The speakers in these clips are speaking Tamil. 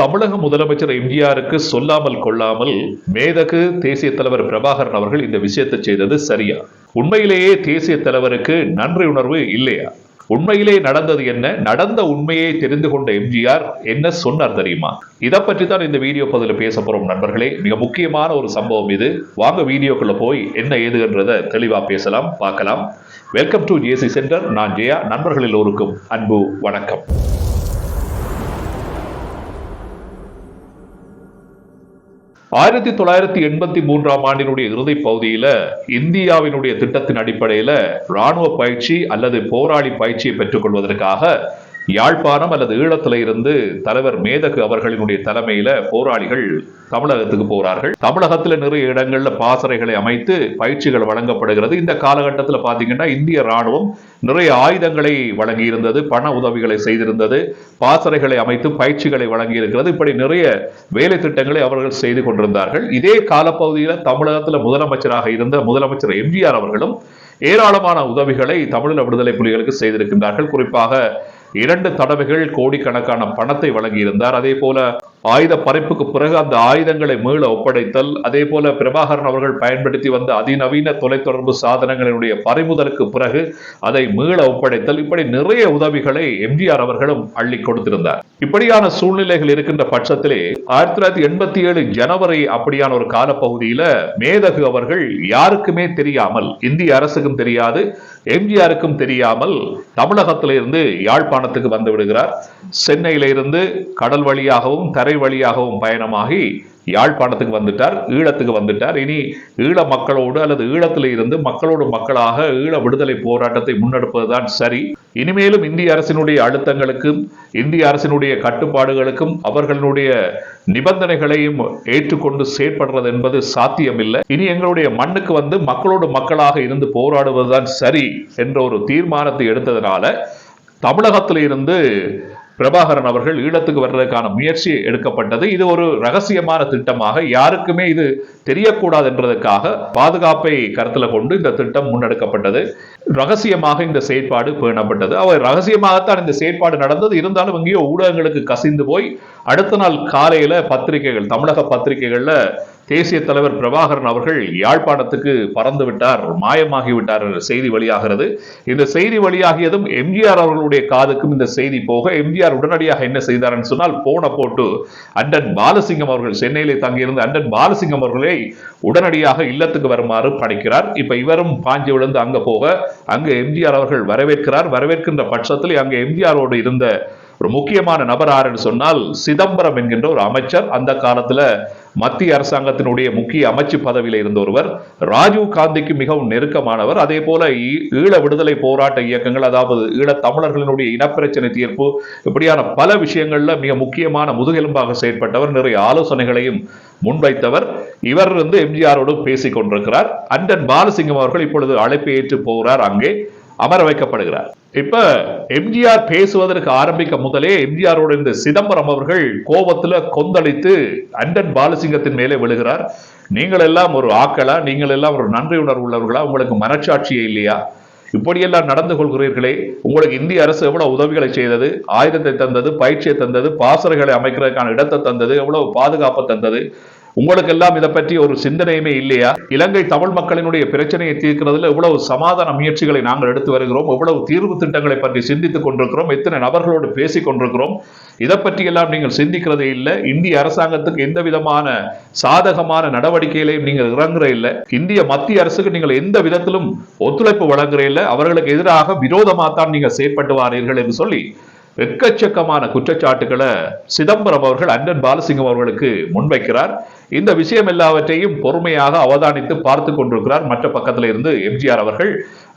தமிழக முதலமைச்சர் எம்ஜிஆருக்கு சொல்லாமல் கொள்ளாமல் மேதகு தேசிய தலைவர் பிரபாகரன் அவர்கள் இந்த விஷயத்தை செய்தது சரியா? உண்மையிலேயே தேசிய தலைவருக்கு நன்றி உணர்வு இல்லையா? உண்மையிலே நடந்தது என்ன? நடந்த உண்மையை தெரிந்து கொண்ட எம்ஜிஆர் என்ன சொன்னார் தெரியுமா? இதை பற்றி தான் இந்த வீடியோ பதில் பேச போறோம் நண்பர்களே. மிக முக்கியமான ஒரு சம்பவம் இது. வாங்க வீடியோக்குள்ள போய் என்ன ஏதுன்றத தெளிவா பேசலாம் பார்க்கலாம். வெல்கம் டு ஜேசி சென்டர் நான் ஜெயா. நண்பர்கள் எல்லோருக்கும் அன்பு வணக்கம். ஆயிரத்தி தொள்ளாயிரத்தி எண்பத்தி மூன்றாம் ஆண்டினுடைய இறுதி பகுதியில இந்தியாவினுடைய திட்டத்தின் அடிப்படையில ராணுவ பயிற்சி அல்லது போராளி பயிற்சியை பெற்றுக்கொள்வதற்காக யாழ்ப்பாணம் அல்லது ஈழத்துல இருந்து தலைவர் மேதகு அவர்களினுடைய தலைமையில போராளிகள் தமிழகத்துக்கு போறார்கள். தமிழகத்துல நிறைய இடங்கள்ல பாசறைகளை அமைத்து பயிற்சிகள் வழங்கப்படுகிறது. இந்த காலகட்டத்தில் பாத்தீங்கன்னா இந்திய ராணுவம் நிறைய ஆயுதங்களை வழங்கி இருந்தது பண உதவிகளை செய்திருந்தது பாசறைகளை அமைத்து பயிற்சிகளை வழங்கி இருக்கிறது இப்படி நிறைய வேலை திட்டங்களை அவர்கள் செய்து கொண்டிருந்தார்கள். இதே காலப்பகுதியில் தமிழகத்தில் முதலமைச்சராக இருந்த முதலமைச்சர் எம்ஜிஆர் அவர்களும் ஏராளமான உதவிகளை தமிழக விடுதலை புலிகளுக்கு செய்திருக்கின்றார்கள். குறிப்பாக இரண்டு தடவைகள் கோடிக்கணக்கான பணத்தை வழங்கியிருந்தார். அதே போல ஆயுத பறிப்புக்கு பிறகு அந்த ஆயுதங்களை மீள ஒப்படைத்தல் அதே போல பிரபாகரன் அவர்கள் பயன்படுத்தி வந்த அதிநவீன தொலைத்தொடர்பு சாதனங்களினுடைய பறிமுதலுக்கு பிறகு அதை மீள ஒப்படைத்தல். இப்படி நிறைய உதவிகளை எம்ஜிஆர் அவர்களும் அள்ளி கொடுத்திருந்தார். இப்படியான சூழ்நிலைகள் இருக்கின்ற பட்சத்திலே ஆயிரத்தி தொள்ளாயிரத்தி எண்பத்தி ஏழு ஜனவரி அப்படியான ஒரு காலப்பகுதியில மேதகு அவர்கள் யாருக்குமே தெரியாமல் இந்திய அரசுக்கும் தெரியாது எம்ஜிஆருக்கும் தெரியாமல் தமிழகத்திலிருந்து யாழ்ப்பாணத்துக்கு வந்து விடுகிறார். சென்னையிலிருந்து கடல் வழியாகவும் தரை வழியாகவும் பயணமாகி யாழ்ப்பாணத்துக்கு வந்துட்டார் ஈழத்துக்கு வந்துட்டார். இனி ஈழ மக்களோடு அல்லது ஈழத்தில் இருந்து மக்களோடு மக்களாக ஈழ விடுதலை போராட்டத்தை முன்னெடுப்பதுதான் சரி. இனிமேலும் இந்திய அரசினுடைய அழுத்தங்களுக்கும் இந்திய அரசினுடைய கட்டுப்பாடுகளுக்கும் அவர்களுடைய நிபந்தனைகளையும் ஏற்றுக்கொண்டு செயற்படுறது என்பது சாத்தியமில்லை. இனி எங்களுடைய மண்ணுக்கு வந்து மக்களோடு மக்களாக இருந்து போராடுவதுதான் சரி என்ற ஒரு தீர்மானத்தை எடுத்ததனால தமிழகத்தில் இருந்து பிரபாகரன் அவர்கள் ஈழத்துக்கு வர்றதுக்கான முயற்சி எடுக்கப்பட்டது. இது ஒரு ரகசியமான திட்டமாக. யாருக்குமே இது தெரியக்கூடாது என்றதுக்காக பாதுகாப்பை கருத்தில் கொண்டு இந்த திட்டம் முன்னெடுக்கப்பட்டது. ரகசியமாக இந்த செயற்பாடு பேணப்பட்டது. அவர் ரகசியமாகத்தான் இந்த செயற்பாடு நடந்தது. இருந்தாலும் எங்கேயோ ஊடகங்களுக்கு கசிந்து போய் அடுத்த நாள் காலையில பத்திரிகைகள் தமிழக பத்திரிகைகள்ல தேசிய தலைவர் பிரபாகரன் அவர்கள் யாழ்ப்பாணத்துக்கு பறந்து விட்டார் மாயமாகி விட்டார் என்ற செய்தி வெளியாகிறது. இந்த செய்தி வெளியாகியதும் எம்ஜிஆர் அவர்களுடைய காதுக்கும் இந்த செய்தி போக எம்ஜிஆர் உடனடியாக என்ன செய்தார் சொன்னால் போன போட்டு அண்டன் பாலசிங்கம் அவர்கள் சென்னையிலே தங்கியிருந்த அண்டன் பாலசிங்கம் அவர்களை உடனடியாக இல்லத்துக்கு வருமாறு படைக்கிறார் இப்ப இவரும் பாஞ்சு விழுந்து அங்க போக அங்கு எம்ஜிஆர் அவர்கள் வரவேற்கிறார். வரவேற்கின்ற பட்சத்தில் அங்கு எம்ஜிஆரோடு இருந்த ஒரு முக்கியமான நபர் ஆறுன்னு சொன்னால் சிதம்பரம் என்கின்ற ஒரு அமைச்சர். அந்த காலத்துல மத்திய அரசாங்கத்தினுடைய முக்கிய அமைச்சு பதவியில் இருந்த ஒருவர் ராஜீவ் காந்திக்கு மிகவும் நெருக்கமானவர். அதே போல ஈழ விடுதலை போராட்ட இயக்கங்கள் அதாவது ஈழ தமிழர்களினுடைய இனப்பிரச்சனை தீர்ப்பு இப்படியான பல விஷயங்கள்ல மிக முக்கியமான முதுகெலும்பாக செயற்பட்டவர். நிறைய ஆலோசனைகளையும் முன்வைத்தவர். இவர் வந்து எம்ஜிஆரோடு பேசிக் கொண்டிருக்கிறார் அண்டன் பாலசிங்கம் அவர்கள் இப்பொழுது அழைப்பு ஏற்று போகிறார் அங்கே. அமர வைக்கப்படுகிறார். இப்ப எம்ஜிஆர் பேசுவதற்கு ஆரம்பிக்க முதலே எம்ஜிஆரோட இந்த சிதம்பரம் அவர்கள் கோபத்துல கொந்தளித்து அண்டன் பாலசிங்கத்தின் மேலே விழுகிறார். நீங்கள் எல்லாம் ஒரு ஆக்களா? நீங்கள் எல்லாம் ஒரு நன்றி உணர்வு உள்ளவர்களா? உங்களுக்கு மனச்சாட்சியே இல்லையா? இப்படியெல்லாம் நடந்து கொள்கிறீர்களே. உங்களுக்கு இந்திய அரசு எவ்வளவு உதவிகளை செய்தது? ஆயுதத்தை தந்தது பயிற்சியை தந்தது பாசறைகளை அமைக்கிறதுக்கான இடத்தை தந்தது எவ்வளவு பாதுகாப்பை தந்தது? உங்களுக்கு எல்லாம் இதை பற்றி ஒரு சிந்தனையுமே இல்லையா? இலங்கை தமிழ் மக்களினுடைய பிரச்சனையை தீர்க்கிறதுல எவ்வளவு சமாதான முயற்சிகளை நாங்கள் எடுத்து வருகிறோம். எவ்வளவு தீர்வு திட்டங்களை பற்றி சிந்தித்துக் கொண்டிருக்கிறோம். எத்தனை நபர்களோடு பேசிக் கொண்டிருக்கிறோம். இதை பற்றி எல்லாம் நீங்கள் சிந்திக்கிறதே இல்லை. இந்திய அரசாங்கத்துக்கு எந்த விதமான சாதகமான நடவடிக்கைகளையும் நீங்கள் இறங்குற இல்லை. இந்திய மத்திய அரசுக்கு நீங்கள் எந்த விதத்திலும் ஒத்துழைப்பு வழங்குற இல்லை. அவர்களுக்கு எதிராக விரோதமாக தான் நீங்கள் செயற்பட்டு வாரீர்கள் என்று சொல்லி எக்கச்சக்கமான குற்றச்சாட்டுகளை சிதம்பரம் அவர்கள் அண்ணன் பாலசிங்கம் அவர்களுக்கு முன்வைக்கிறார். இந்த விஷயம் எல்லாவற்றையும் பொறுமையாக அவதானித்து பார்த்து கொண்டிருக்கிறார். மற்ற பக்கத்தில் இருந்து எம்ஜிஆர் அவர்கள்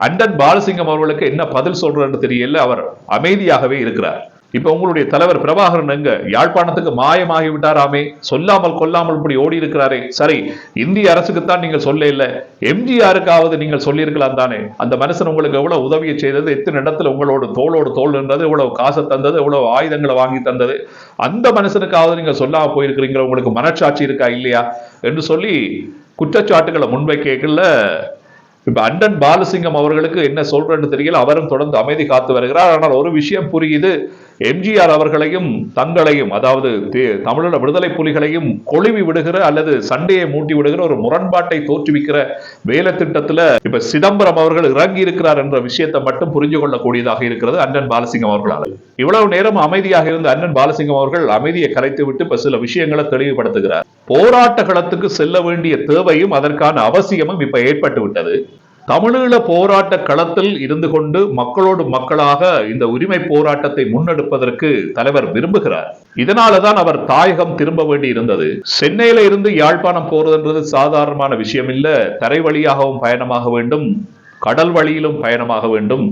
அண்டன் பாலசிங்கம் அவர்களுக்கு என்ன பதில் சொல்றன்னு தெரியல அவர் அமைதியாகவே இருக்கிறார். இப்ப உங்களுடைய தலைவர் பிரபாகரன் எங்க? யாழ்ப்பாணத்துக்கு மாயமாகி விட்டாராமே சொல்லாமல் கொல்லாமல் இப்படி ஓடி இருக்கிறாரே சரி இந்திய அரசுக்குத்தான் நீங்கள் சொல்ல இல்லை. எம்ஜிஆருக்காவது நீங்கள் சொல்லியிருக்கலாம் தானே. அந்த மனுஷன் உங்களுக்கு எவ்வளவு உதவியை செய்தது எத்தனை இடத்துல உங்களோட தோளோடு தோல் நின்றது எவ்வளவு காசை தந்தது எவ்வளவு ஆயுதங்களை வாங்கி தந்தது. அந்த மனுஷனுக்காவது நீங்க சொல்லாம போயிருக்கிறீங்க உங்களுக்கு மனச்சாட்சி இருக்கா இல்லையா? என்று சொல்லி குற்றச்சாட்டுகளை முன்வைக்கல இப்ப அண்டன் பாலசிங்கம் அவர்களுக்கு என்ன சொல்றேன்னு தெரியல. அவரும் தொடர்ந்து அமைதி காத்து வருகிறார். ஆனால் ஒரு விஷயம் புரியுது. எம்ஜிஆர் அவர்களையும் தங்களையும் அதாவது தே- விடுதலை புலிகளையும் கொழுவி விடுகிற அல்லது சண்டையை மூட்டி விடுகிற ஒரு முரண்பாட்டை தோற்றுவிக்கிற வேலை திட்டத்துல இப்ப சிதம்பரம் அவர்கள் இறங்கி இருக்கிறார் என்ற விஷயத்தை மட்டும் புரிஞ்சு கொள்ளக்கூடியதாக இருக்கிறது அண்ணன் பாலசிங்கம் அவர்களால். இவ்வளவு நேரம் அமைதியாக இருந்த அண்ணன் பாலசிங்கம் அவர்கள் அமைதியை கரைத்து விட்டு இப்ப சில விஷயங்களை தெளிவுபடுத்துகிறார். போராட்ட களத்துக்கு செல்ல வேண்டிய தேவையும் அதற்கான அவசியமும் இப்ப ஏற்பட்டு விட்டது. தமிழீழ போராட்ட களத்தில் இருந்து கொண்டு மக்களோடு மக்களாக இந்த உரிமை போராட்டத்தை முன்னெடுப்பதற்கு தலைவர் விரும்புகிறார். இதனாலதான் அவர் தாயகம் திரும்ப வேண்டி இருந்தது. சென்னையில இருந்து யாழ்ப்பாணம் போறதுன்றது சாதாரணமான விஷயம் இல்ல தரை வழியாகவும் பயணமாக வேண்டும். கடல் வழியிலும் பயணமாக வேண்டும்.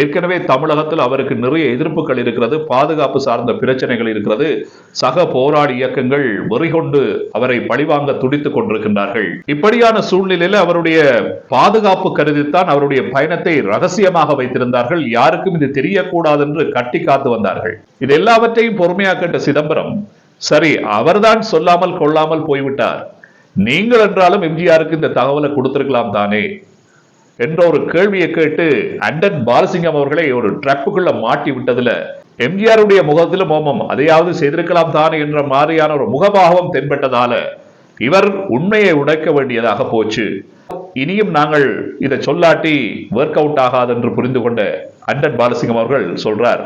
ஏற்கனவே தமிழகத்தில் அவருக்கு நிறைய எதிர்ப்புகள் இருக்கிறது பாதுகாப்பு சார்ந்த பிரச்சனைகள் இருக்கிறது. சக போராடி இயக்கங்கள் வெறிகொண்டு அவரை பழிவாங்க துடித்துக் கொண்டிருக்கின்றார்கள். இப்படியான சூழ்நிலையில அவருடைய பாதுகாப்பு கருதித்தான் அவருடைய பயணத்தை ரகசியமாக வைத்திருந்தார்கள். யாருக்கும் இது தெரியக்கூடாது என்று கட்டி காத்து வந்தார்கள். இது எல்லாவற்றையும் பொறுமையாக கண்ட சிதம்பரம் சரி அவர்தான் சொல்லாமல் கொள்ளாமல் போய்விட்டார். நீங்கள் என்றாலும் எம்ஜிஆருக்கு இந்த தகவலை கொடுத்திருக்கலாம் தானே. என்ற ஒரு கேள்வியை கேட்டு அண்டன் பாலசிங்கம் அவர்களை ஒரு ட்ரப்புக்குள்ள மாட்டி விட்டதுல எம்ஜிஆருடைய முகத்தில் மோமம். அதையாவது செய்திருக்கலாம் தானே என்ற மாதிரியான ஒரு முகபாவம் தென்பட்டதால இவர் உண்மையை உடைக்க வேண்டியதாக போச்சு. இனியும் நாங்கள் இதை சொல்லாட்டி ஒர்க் அவுட் ஆகாது என்று புரிந்து கொண்ட அண்டன் பாலசிங்கம் அவர்கள் சொல்றார்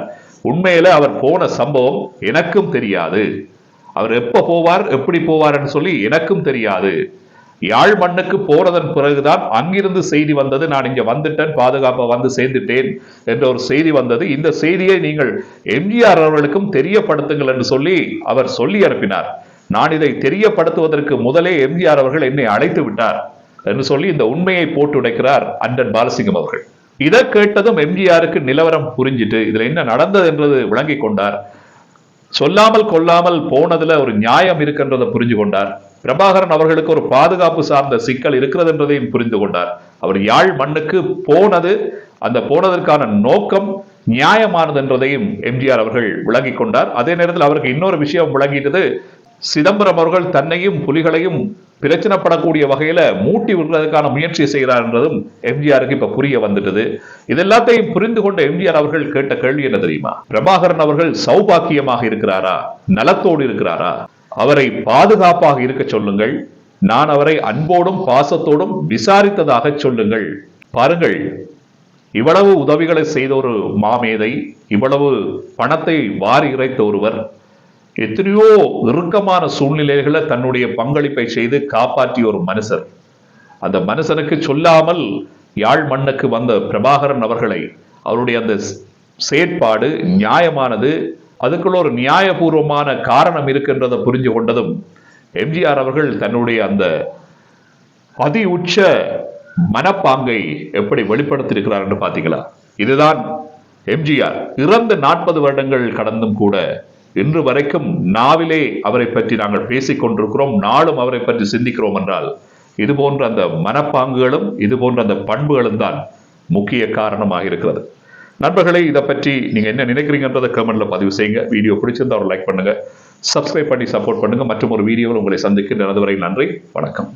உண்மையில அவர் போன சம்பவம் எனக்கும் தெரியாது. அவர் எப்ப போவார் எப்படி போவார்னு சொல்லி எனக்கும் தெரியாது. யாழ் மண்ணுக்கு போனதன் பிறகுதான் அங்கிருந்து செய்தி வந்தது. நான் இங்க வந்துட்டேன் பாதுகாப்பை வந்து சேர்ந்துட்டேன் என்ற ஒரு செய்தி வந்தது. இந்த செய்தியை நீங்கள் எம்ஜிஆர் அவர்களுக்கும் தெரியப்படுத்துங்கள் என்று சொல்லி அவர் சொல்லி அனுப்பினார். நான் இதை தெரியப்படுத்துவதற்கு முதலே எம்ஜிஆர் அவர்கள் என்னை அழைத்து விட்டார் என்று சொல்லி இந்த உண்மையை போட்டு உடைக்கிறார் அண்டன் பாலசிங்கம் அவர்கள். இதை கேட்டதும் எம்ஜிஆருக்கு நிலவரம் புரிஞ்சிட்டு இதுல என்ன நடந்தது என்றது விளங்கி கொண்டார். சொல்லாமல் கொள்ளாமல் போனதுல ஒரு நியாயம் இருக்கின்றதை புரிஞ்சு கொண்டார். பிரபாகரன் அவர்களுக்கு ஒரு பாதுகாப்பு சார்ந்த சிக்கல் இருக்கிறது என்பதையும் புரிந்து கொண்டார். அவர் யாழ் மண்ணுக்கு போனது அந்த போனதற்கான நோக்கம் நியாயமானது என்றதையும் எம்ஜிஆர் அவர்கள் விளங்கிக் கொண்டார். அதே நேரத்தில் அவருக்கு இன்னொரு விஷயம் விளங்கிட்டது சிதம்பரம் அவர்கள் தன்னையும் புலிகளையும் பிரச்சனைப்படக்கூடிய வகையில மூட்டி விடுறதுக்கான முயற்சி செய்கிறார் என்றதும் எம்ஜிஆருக்கு இப்ப புரிய வந்துட்டது. இது எல்லாத்தையும் புரிந்து கொண்ட எம்ஜிஆர் அவர்கள் கேட்ட கேள்வி என்ன தெரியுமா? பிரபாகரன் அவர்கள் சௌபாக்கியமாக இருக்கிறாரா? நலத்தோடு இருக்கிறாரா? அவரை பாதுகாப்பாக இருக்க சொல்லுங்கள். நான் அவரை அன்போடும் பாசத்தோடும் விசாரித்ததாக சொல்லுங்கள். பாருங்கள் இவ்வளவு உதவிகளை செய்த ஒரு மாமேதை இவ்வளவு பணத்தை வாரி இறைத்த ஒருவர் எத்தனையோ இறுக்கமான சூழ்நிலைகளை தன்னுடைய பங்களிப்பை செய்து காப்பாற்றிய ஒரு மனுஷர். அந்த மனுஷனுக்கு சொல்லாமல் யாழ் மண்ணுக்கு வந்த பிரபாகரன் அவர்களை அவருடைய அந்த செயற்பாடு நியாயமானது அதுக்குள்ள ஒரு நியாயபூர்வமான காரணம் இருக்கின்றதை புரிஞ்சு கொண்டதும் எம்ஜிஆர் அவர்கள் தன்னுடைய அந்த அதி உச்ச மனப்பாங்கை எப்படி வெளிப்படுத்தியிருக்கிறார் என்று பார்த்தீங்களா? இதுதான் எம்ஜிஆர். இறந்த நாற்பது வருடங்கள் கடந்தும் கூட இன்று வரைக்கும் நாவிலே அவரை பற்றி நாங்கள் பேசிக் கொண்டிருக்கிறோம் நாளும் அவரை பற்றி சிந்திக்கிறோம் என்றால் இது போன்ற அந்த மனப்பாங்குகளும் இது போன்ற அந்த பண்புகளும் தான் முக்கிய காரணமாக இருக்கிறது. நண்பர்களே இதை பற்றி நீங்க என்ன நினைக்கிறீங்கன்றதை கமெண்ட்டில் பதிவு செய்யுங்க. வீடியோ பிடிச்சிருந்தா ஒரு லைக் பண்ணுங்க. சப்ஸ்கிரைப் பண்ணி சப்போர்ட் பண்ணுங்க. மற்றும் ஒரு வீடியோவில் உங்களை சந்திக்கின்ற அதுவரை நன்றி. வணக்கம்.